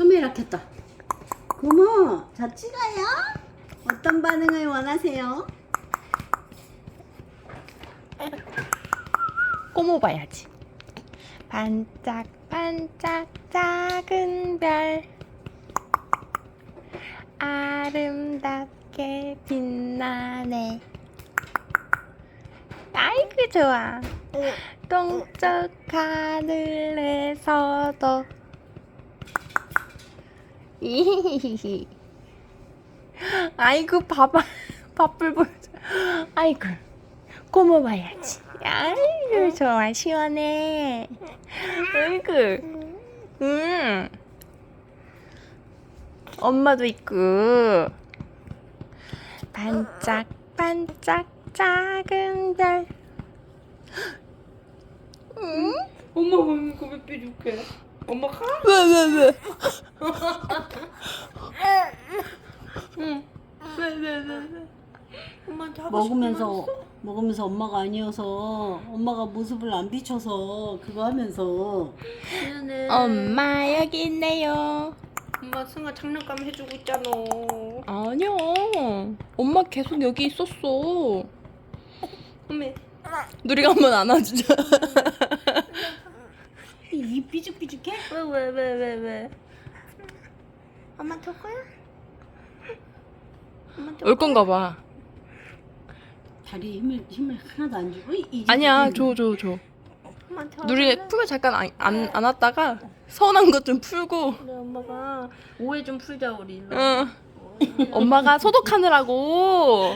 카메라 켰다. 고모, 저 찍어요? 어떤 반응을 원하세요? 꼬모 봐야지. 반짝 반짝 작은 별 아름답게 빛나네. 아이고 좋아. 동쪽 하늘에서도 이히히히. 아이고 밥을 밥을 보여줘. 아이고 꼬모 봐야지. 아이고 좋아 시원해. 아이고 음 엄마도 있고 반짝 반짝 작은 별. 응? 엄마 오늘 고백 빼줄게. 엄마 가? 왜 왜 왜? 응. 왜 왜 왜 왜? 엄마한테 하고 먹으면서 먹으면서 엄마가 아니어서 엄마가 모습을 안 비춰서 그거 하면서. 엄마 여기 있네요. 엄마 승아 장난감 해주고 있잖아. 아니야. 엄마 계속 여기 있었어. 엄마 누리가 한번 안아주자. 이 삐죽삐죽해? 왜 왜 왜 왜 왜? 엄마 줄 거야? 엄마 줄올 건가 봐. 다리에 힘을 힘을 하나도 안 주고 이제 아니야, 줘, 줘, 줘. 엄마 줄 누리 풀고 잠깐 안, 안, 안 왔다가 서운한 것 좀 풀고. 우리 엄마가 오해 좀 풀자 우리. 일로. 응. 엄마가 소독하느라고.